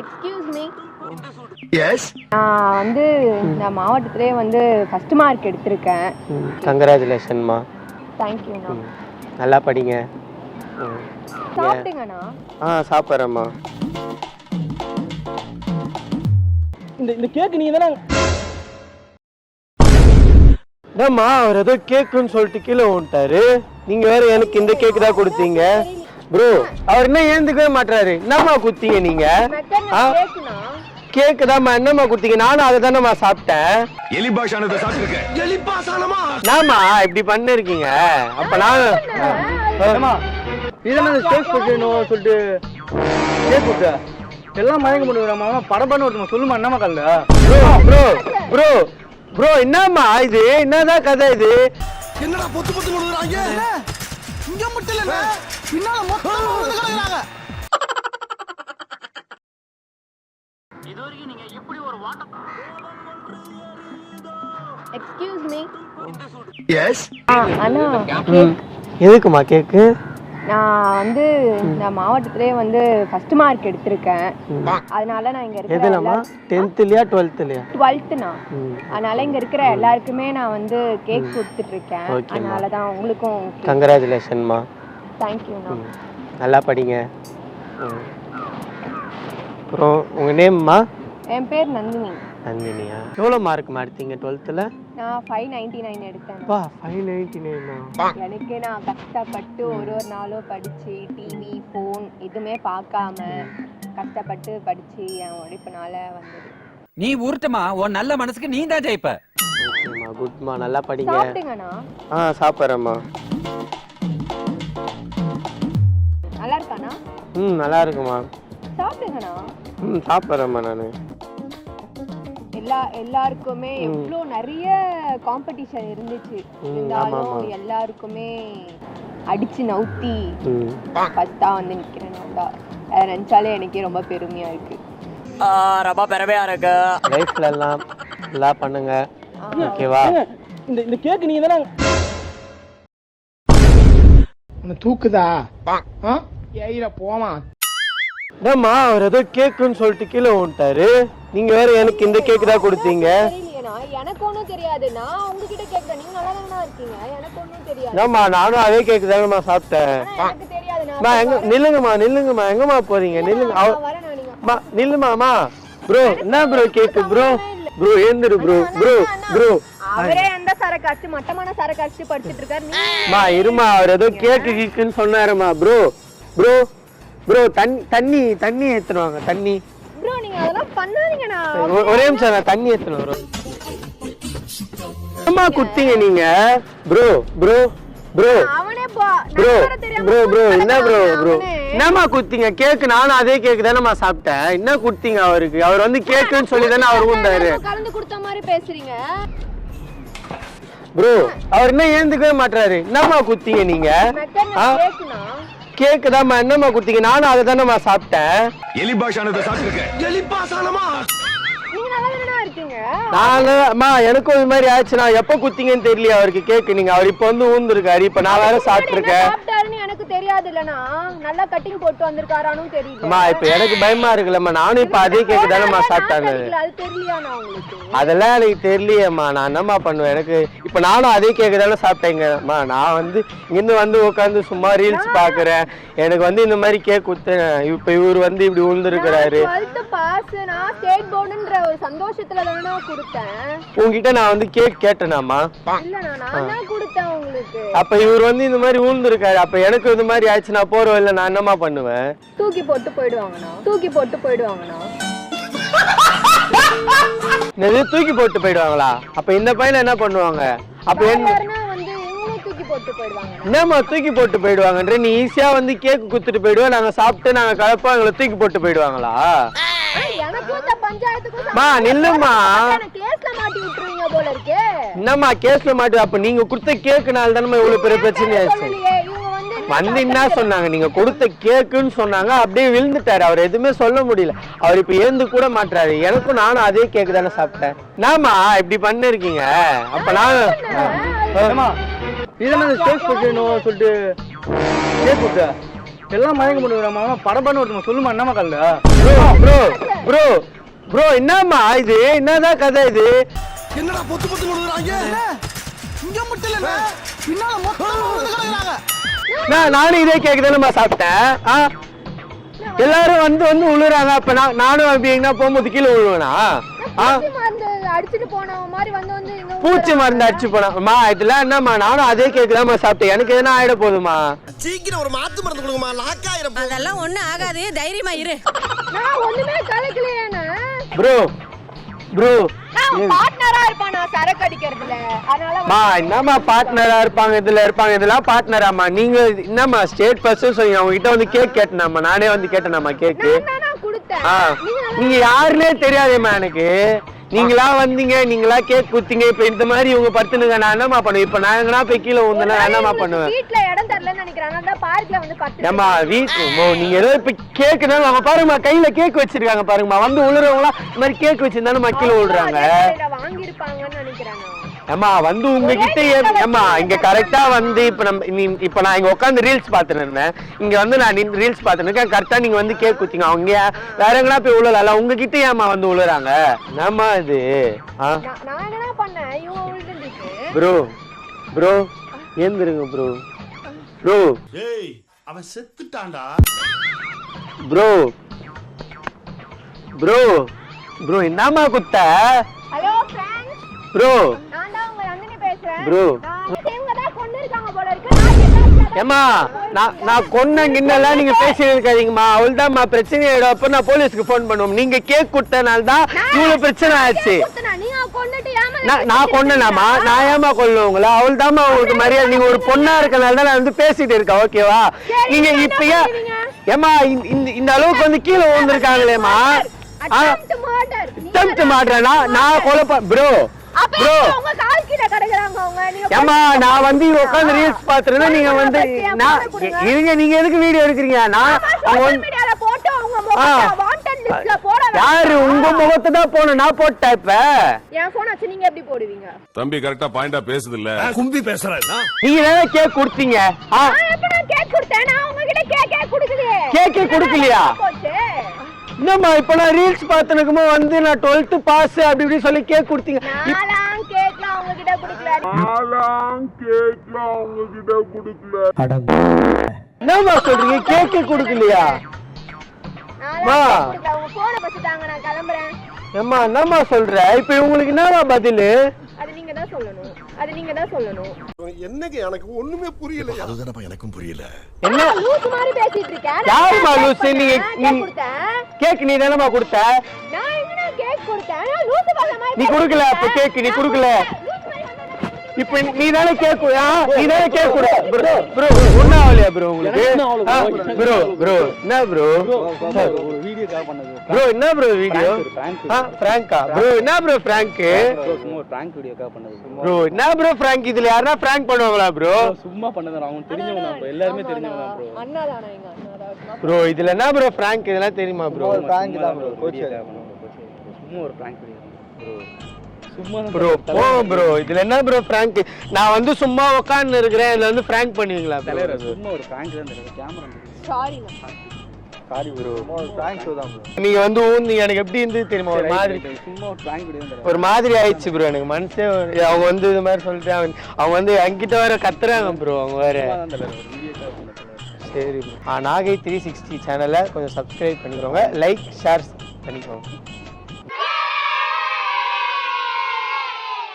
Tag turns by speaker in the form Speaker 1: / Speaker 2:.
Speaker 1: Excuse me
Speaker 2: S
Speaker 1: நான் வந்து இந்த மாவட்டத்திலே வந்து ஃபர்ஸ்ட் மார்க் எடுத்திருக்கேன்.
Speaker 3: கங்க்ராச்சுலேஷன்மா
Speaker 1: தேங்க்யூண்ணா
Speaker 3: நல்லா படிங்க.
Speaker 1: சாப்பிட்டுங்கண்ணா
Speaker 3: ஆ சாப்பிட்றேம்மா.
Speaker 4: இந்த இந்த கேக் நீங்க தானே
Speaker 3: என்னம்மா அவர் ஏதோ கேக்குன்னு சொல்லிட்டு கீழே விட்டாரு நீங்க வேற எனக்கு இந்த கேக் தான் கொடுத்தீங்க. ப்ரோ அவர் என்ன ஏந்துக்கவே மாட்டாரு என்னம்மா குத்தீங்க நீங்க? ஆ?
Speaker 1: கேக்குண்ணா.
Speaker 3: கேக்கு தான்மா என்னம்மா குத்தீங்க? நானும் அதை தானேம்மா சாப்பிட்டேன்.
Speaker 2: எலி பாஷானதை சாப்பிட்டுருக்கேன். எலி பாசானமா
Speaker 3: என்னம்மா இப்படி பண்ணிருக்கீங்க? அப்ப நான்
Speaker 4: இதெல்லாம் இந்த கேக் கொடுக்கணும் சொல்லிட்டு கேக் கொடுத்த எல்லாம் மயங்க முடியுமா படம் பண்ண ஒருத்தமா சொல்லுமா என்னமா கல்ல
Speaker 3: ப்ரோ ப்ரோ ப்ரோ ப்ரோ என்னம்மா இது? என்னதான் கதை இது?
Speaker 2: என்னடா பொத்து பொத்து கொடுக்குறாங்க இங்க மட்டும் இல்ல. பின்னால மொத்தம் கிடக்குறாங்க.
Speaker 1: எக்ஸ்கியூஸ் மீ
Speaker 2: எஸ்
Speaker 1: அண்ணா.
Speaker 3: எதுக்குமா கேக்கு?
Speaker 1: நான் வந்து இந்த மாவட்டத்திலே வந்து ஃபர்ஸ்ட் மார்க் எடுத்திருக்கேன். அதனால நான் இங்க இருக்கிற
Speaker 3: எதுலம்மா? டென்த்லயா டுவெல்த்லயா
Speaker 1: டுவெல்த்துண்ணா அதனால இங்க இருக்கிற எல்லாருக்குமே நான் வந்து கேக் கொடுத்துட்டு இருக்கேன். அதனால தான் உங்களுக்கும்
Speaker 3: கங்க்ராச்சுலேஷன்மா
Speaker 1: தேங்க்யூண்ணா
Speaker 3: நல்லா படிங்க. அப்புறம் உங்கள் நேம்மா
Speaker 1: என் பேர் நந்தினி.
Speaker 3: நந்தினியா? எவ்வளோ மார்க்மா எடுத்தீங்க டுவெல்த்தில்
Speaker 1: நான் ஃபைவ் நைன்டி நைன் எடுத்தேன்.
Speaker 3: பா ஃபைவ் நைன்டி நைனா
Speaker 1: எனக்கு நான் கஷ்டப்பட்டு ஒரு ஒரு நாளும் படிச்சு டிவி ஃபோன் எதுவுமே பார்க்காம கஷ்டப்பட்டு படிச்சு என் உழைப்புனால வந்தது.
Speaker 5: நீ உருட்டுமா? உன் நல்ல மனசுக்கு நீ தான் ஜெயிப்ப.
Speaker 3: ஓகேம்மா குட்மா நல்லா படிங்க.
Speaker 1: சாப்பிட்டுங்கண்ணா
Speaker 3: ஆ சாப்பிட்றேம்மா. ம் நல்லா இருக்குமா
Speaker 1: சாப்பிட்டுங்கண்ணா
Speaker 3: ம் சாப்பிட்றேம்மா நான்.
Speaker 1: எல்லா எல்லாருக்குமே எவ்வளோ நிறைய காம்படிஷன் இருந்துச்சு. இருந்தாலும் எல்லாருக்குமே அடிச்சு நவுத்தி ஃபர்ஸ்டா வந்து நிக்கிறேன் நான் நினைச்சாலே எனக்கே ரொம்ப பெருமையா இருக்கு.
Speaker 5: ரொம்ப பெருமையா இருக்கு.
Speaker 3: லைஃப்ல எல்லாம் நல்லா பண்ணுங்க. ஓகேவா?
Speaker 4: இந்த இந்த கேக் நீங்க தானே
Speaker 6: உன்னை தூக்குதா ஆ? ஏயில போமா
Speaker 3: என்னம்மா அவர் ஏதோ கேக்குன்னு சொல்லிட்டு கீழே விட்டாரு நீங்க வேற எனக்கு இந்த கேக் தான் கொடுத்தீங்க.
Speaker 1: தெரியலையேண்ணா எனக்கு ஒன்றும் தெரியாது. நான் உங்ககிட்ட கேட்குறேன் நீங்க நல்லா தானே இருக்கீங்க? எனக்கு ஒன்றும் தெரியாது.
Speaker 3: என்னம்மா நானும் அதே கேக் தானம்மா சாப்பிட்டேன்.
Speaker 1: ஆனா எனக்கு தெரியாது நான்
Speaker 3: அம்மா எங்க நில்லுங்கம்மா நில்லுங்கம்மா. எங்கம்மா போறீங்க? நில்லுங்க. அவ-
Speaker 1: நான் வரேன் நான் நீங்க.
Speaker 3: அம்மா நில்லுமாமா ப்ரோ என்ன ப்ரோ கேக்கு ப்ரோ? ப்ரோ ஏந்திரு ப்ரோ. Bro bro.
Speaker 1: அவரே எந்த சரக்கு அடிச்சு மட்டமான சரக்கு அடிச்சு படிச்சிட்டு இருக்காரு. நீ
Speaker 3: மா இருமா அவர் ஏதோ கேக்கு கீக்குன்னு சொன்னாருமா ப்ரோ. ப்ரோ ப்ரோ தண்ணி தண்ணி தண்ணி ஏத்துருவாங்க தண்ணி.
Speaker 1: ப்ரோ நீங்க அதெல்லாம் பண்ணாதீங்கண்ணா.
Speaker 3: ஒ- ஒரே நிமிஷம் நான் தண்ணி ஏத்துன வரும் அம்மா குத்தீங்க நீங்க. ப்ரோ ப்ரோ ப்ரோ
Speaker 1: அவனே போ
Speaker 3: ப்ரோ ப்ரோ ப்ரோ என்ன ப்ரோ ப்ரோ. என்னம்மா குத்தீங்க? கேக்கு நானும் அதே கேக்கு தானேம்மா சாப்பிட்டேன். என்ன குத்தீங்க அவருக்கு? அவர் வந்து கேக்குன்னு சொல்லி தானே அவர் ஊந்தாரு.
Speaker 1: கலந்து கொடுத்த மாதிரி பேசுறீங்க?
Speaker 3: ப்ரோ அவர் என்ன ஏந்துக்கவே மாட்டாரு என்னம்மா குத்தீங்க நீங்க? கேக்கு தான்மா என்னம்மா குத்தீங்க நானும் அதை தானேம்மா சாப்பிட்டேன்.
Speaker 2: எலி பாஷானதை சாப்பிட்டுருக்கேன் எலி
Speaker 1: தானே
Speaker 3: எனக்கும் இது மாதிரி ஆச்சு நான் எப்போ குத்தீங்கன்னு தெரியல அவருக்கு. கேக்கு நீங்க அவர் இப்போ வந்து ஊந்துருக்காரு. இப்போ நான் வேற சாப்பிட்டுருக்கேன்.
Speaker 1: சாப்பிட்டாருன்னு எனக்கு தெரியாது இல்லனா நல்லா கட்டிங் போட்டு வந்திருக்காரானும் தெரியல.
Speaker 3: அம்மா இப்போ எனக்கு பயமா இருக்குல்லம்மா. நானும் இப்போ அதே கேக்கு தானேம்மா சாப்பிட்டாங்க. அதெல்லாம் எனக்கு தெரியலையேம்மா. நான் என்னம்மா பண்ணுவேன்? எனக்கு இப்போ நானும் அதே கேக்கு தானே சாப்பிட்டேங்கம்மா நான் வந்து இங்கேருந்து வந்து உட்காந்து சும்மா ரீல்ஸ் பார்க்குறேன் எனக்கு வந்து இந்த மாதிரி கேக் குத்து இப்போ இவர் வந்து இப்படி உழுந்துருக்கிறாரு உங்ககிட்ட நான் வந்து கேக்
Speaker 1: உங்களுக்கு.
Speaker 3: அப்ப இவர் வந்து இந்த மாதிரி ஊழ்ந்திருக்காரு அப்ப எனக்கு இந்த மாதிரி ஆச்சு நான் போறோம் இல்ல நான் என்னம்மா பண்ணுவேன்?
Speaker 1: தூக்கி போட்டு போயிடுவாங்கண்ணா. தூக்கி போட்டு போயிடுவாங்கண்ணா.
Speaker 3: தூக்கி போட்டு போயிடுவாங்களா? அப்ப இந்த பையனை என்ன பண்ணுவாங்க? அப்ப என்னம்மா தூக்கி போட்டு போயிடுவாங்கன்ற? நீ ஈஸியா வந்து கேக் குத்துட்டு போயிடுவோம் நாங்க சாப்பிட்டு நாங்க கலப்பா எங்களை தூக்கி போட்டு போயிடுவாங்களா? மா நில்லுமா. என்னம்மா கேஸ்ல மாட்டு அப்ப நீங்க கொடுத்த கேக்குனால தானே இவ்வளவு பெரிய பிரச்சனை ஆச்சு
Speaker 1: சொல்லலையே இவங்க வந்து
Speaker 3: வந்து என்ன சொன்னாங்க. நீங்க கொடுத்த கேக்குன்னு சொன்னாங்க. அப்படியே விழுந்துட்டாரு. அவர் எதுவுமே சொல்ல முடியல. அவர் இப்ப ஏந்து கூட மாட்டாரு எனக்கும் நானும் அதே கேக்கு தானே சாப்பிட்டேன். நாமா இப்படி பண்ணிருக்கீங்க? அப்ப நான்
Speaker 4: ஏமா இதெல்லாம் கேக் கொடுக்கணும் சொல்லிட்டு கொடுத்த எல்லாம் மயங்க முடியும் மாமா படம் பண்ண ஒருத்தவங்க சொல்லுமா என்னமா கல்ல
Speaker 3: ப்ரோ ப்ரோ ப்ரோ ப்ரோ என்னம்மா இது? என்னதான் கதை இது?
Speaker 2: என்னடா பொத்து பொத்து விழுகுறாங்க இங்க மட்டும் இல்ல பின்னால மொத்தமா கிடக்குறாங்க.
Speaker 3: நான் நானும் இதே கேக்கு தானேம்மா சாப்பிட்டேன். ஆ? எல்லாரும் வந்து வந்து விழுறாங்க அப்ப நான் நானும் அப்படி எங்கன்னா போகும்போது கீழே விழுவேனா ஆ?
Speaker 1: பூச்சி மருந்து
Speaker 3: அடிச்சு போனேம்மா இதெல்லாம் என்னம்மா? நானும் அதே கேக்கு தான்மா சாப்பிட்டேன். எனக்கு எதுனா ஆயிட போகுதுமா
Speaker 2: சீக்கிரம் ஒரு மாத்து மருந்து கொடுங்கம்மா. லாக்காயிரம்
Speaker 7: அதெல்லாம் ஒண்ணும் ஆகாது. தைரியமா இரு.
Speaker 1: நான் ஒண்ணுமே கலக்கலையானே
Speaker 3: ப்ரோ ப்ரோ
Speaker 1: பார்ட்னரா இருப்பான் சரக்கு அடிக்கிறதுல. அதனால
Speaker 3: மா என்னம்மா பார்ட்னரா இருப்பாங்க இதுல இருப்பாங்க இதெல்லாம் பார்ட்னராம்மா நீங்க என்னம்மா ஸ்டேட் பர்சன் சொல்லி அவங்க கிட்ட வந்து கேக் கேட்டேனாம்மா? நானே வந்து
Speaker 1: கொடுத்தேன்.
Speaker 3: ஆ. நீங்க யாருன்னே தெரியாதேம்மா எனக்கு. நீங்களா வந்தீங்க நீங்களா கேக் குத்தீங்க இப்ப இந்த மாதிரி இவங்க படுத்துனுங்க நான் என்னம்மா பண்ணுவேன்? இப்ப நான் எங்கனா போய் கீழே விழுந்தேன்னா நான் என்னம்மா பண்ணுவேன்?
Speaker 1: வீட்ல இடம் தரலன்னு நினைக்கிறேன். பார்க்ல வந்து
Speaker 3: வீட்டு நீங்க ஏதோ இப்ப கேக்கு தான் அவங்க பாருங்கம்மா கையில கேக் வச்சிருக்காங்க பாருங்கம்மா. வந்து விழுறவங்களா இந்த மாதிரி கேக் வச்சிருந்தாலும் மக்கள் விழுறாங்க
Speaker 1: வாங்கி இருப்பாங்கன்னு நினைக்கிறேன்
Speaker 3: ஏம்மா வந்து உங்ககிட்ட ஏ- ஏம்மா இங்க கரெக்டா வந்து இப்ப நம்ம இப்ப நான் இங்க உட்காந்து ரீல்ஸ் பாத்துட்டு இருந்தேன். இங்க வந்து நான் ரீல்ஸ் பாத்துட்டு இருக்கேன். கரெக்டா நீங்க வந்து கேக் குத்திங்க அவங்க வேற எங்கனா போய் விழல உங்ககிட்ட ஏம்மா வந்து விழுறாங்க என்னம்மா இது? ப்ரோ ப்ரோ ஏந்திருங்க ப்ரோ ப்ரோ
Speaker 2: அவன் செத்துட்டான்டா.
Speaker 3: ப்ரோ ப்ரோ ப்ரோ என்னம்மா குத்த? ப்ரோ
Speaker 1: பேசுறேன்
Speaker 3: Bro.
Speaker 1: நான் நான்
Speaker 3: கொன்ன கிண்ணெல்லாம் நீங்க பேசி இருக்காதீங்கம்மா அவள் தான்மா பிரச்சனை அப்ப நான் போலீஸ்க்கு ஃபோன் பண்ணுவோம். நீங்க கேக் கொடுத்தனால தான் இவ்வளவு பிரச்சனை ஆச்சு.
Speaker 1: ஏமா
Speaker 3: நான் கொன்னேனாமா நான் ஏமா கொல்லுவேன் உங்களை? அவள் தாம்மா உங்களுக்கு மரியாதை. நீங்க ஒரு பொண்ணா இருக்கனால தான் நான் வந்து பேசிட்டு இருக்கேன் ஓகேவா நீங்க இப்பயே ஏமா இந்த இந்த அளவுக்கு வந்து கீழே
Speaker 1: மர்டர்
Speaker 3: அட்டெம்ப்ட் மாட்றேனா நான் கொலை ப்ரோ ப்ரோ ஏம்மா நான் வந்து உட்காந்து ரீல்ஸ் பாத்துறேன் நீங்க வந்து நான் இருங்க நீங்க எதுக்கு வீடியோ எடுக்கிறீங்க? நான் யாரு? உங்க முகத்தை தான் போன நான் போட்டேன் இப்ப?
Speaker 1: என் போன் வச்சு நீங்க எப்படி போடுவீங்க?
Speaker 8: தம்பி கரெக்டா பாயிண்டா பேசுது இல்ல
Speaker 2: கும்பி பேசுறேன்
Speaker 3: நீங்க தானே கேக் கொடுத்தீங்க.
Speaker 1: கேக் கொடுத்தேன்? நான் உங்ககிட்ட கேக்கே கொடுக்கலையே.
Speaker 3: என்னம்மா இப்ப நான் ரீல்ஸ் பார்த்துனுக்குமோ வந்து நான் டுவெல்த் பாஸ் அப்படி இப்படி சொல்லி கேக் கொடுத்தீங்க இப்-
Speaker 1: நாலாம் கேக்லாம் உங்ககிட்ட கொடுக்கல.
Speaker 3: என்னம்மா சொல்றீங்க? கேக்கே கொடுக்கலையா?
Speaker 1: நாலாம்
Speaker 3: மா.
Speaker 1: கேக் கொடுக்கல. உங்க போனை வச்சுட்டாங்க. நான் கிளம்புறேன்.
Speaker 3: ஏம்மா என்னம்மா சொல்ற? இப்ப இவங்களுக்கு என்னம்மா பதிலு?
Speaker 1: அது நீங்க தான் சொல்லணும். அது நீங்க தான் சொல்லணும்.
Speaker 2: என்னங்க எனக்கு ஒண்ணுமே புரியல அதுதானப்பா எனக்கும் புரியல.
Speaker 3: என்ன?
Speaker 1: லூசு மாதிரி பேசிட்டு
Speaker 3: லூசு? நீங்க- நீ-
Speaker 1: கேக் கொடுத்தேன்.
Speaker 3: கேக் நீ தானம்மா கொடுத்த?
Speaker 1: நான் எங்கடா கேக் கொடுத்தேன்? நான் லூசு பசங்க மாதிரி
Speaker 3: நீ கொடுக்கல அப்ப கேக் நீ. கொடுக்கல. இப்ப நீ தானே கேக் நீ தானே கேக் கொடு. ப்ரோ ப்ரோ ஒன்னும் ஆகலையா ப்ரோ உங்களுக்கு. ப்ரோ ப்ரோ என்ன ப்ரோ
Speaker 4: ஒரு வீடியோக்காக பண்ணது.
Speaker 3: ப்ரோ என்ன ப்ரோ வீடியோ பிராங்கா ப்ரோ என்ன ப்ரோ பிராங்க்
Speaker 4: சும்மா ஒரு prank வீடியோக்காக பண்ணது.
Speaker 3: ப்ரோ என்ன ப்ரோ பிராங்க் இதுல யாரா பிராங்க் பண்ணுவாங்களா ப்ரோ
Speaker 4: சும்மா பண்ணது அவங்க தெரிஞ்சவங்க bro. எல்லாருமே தெரிஞ்சவங்க bro.
Speaker 1: அண்ணா தானா எங்க அண்ணா தான்
Speaker 3: ப்ரோ இதுல என்ன ப்ரோ பிராங்க் இதெல்லாம் தெரியுமா ப்ரோ
Speaker 4: prank தான் பண்ணது bro. சும்மா ஒரு bro. சும்மா தான்
Speaker 3: ப்ரோ போ ப்ரோ இதுல என்ன ப்ரோ பிராங்க் நான் வந்து சும்மா உட்கார்ந்து இருக்கிறேன் இதுல வந்து பிராங்க் பண்ணுவீங்களா ப்ரோ
Speaker 4: சும்மா ஒரு prank தான் கேமரா
Speaker 1: சாரி
Speaker 4: சாரி ப்ரோ சும்மா ஒரு prank show தான் bro.
Speaker 3: நீங்க வந்து ஊந்தீங்க. எனக்கு எப்படி இருந்தது தெரியுமா? ஒரு மாதிரி
Speaker 4: சும்மா ஒரு தெரியும்.
Speaker 3: ஒரு மாதிரி ஆயிடுச்சு ப்ரோ எனக்கு மனசே அவங்க வந்து இது மாதிரி சொல்லிட்டு அவங்க அவங்க வந்து என்கிட்ட வேற கத்துறாங்க ப்ரோ அவங்க வேற. சரி ப்ரோ நாகை த்ரீ சிக்ஸ்டி சேனலை கொஞ்சம் சப்ஸ்கிரைப் பண்ணிக்கோங்க. லைக் ஷேர் பண்ணிக்கோங்க.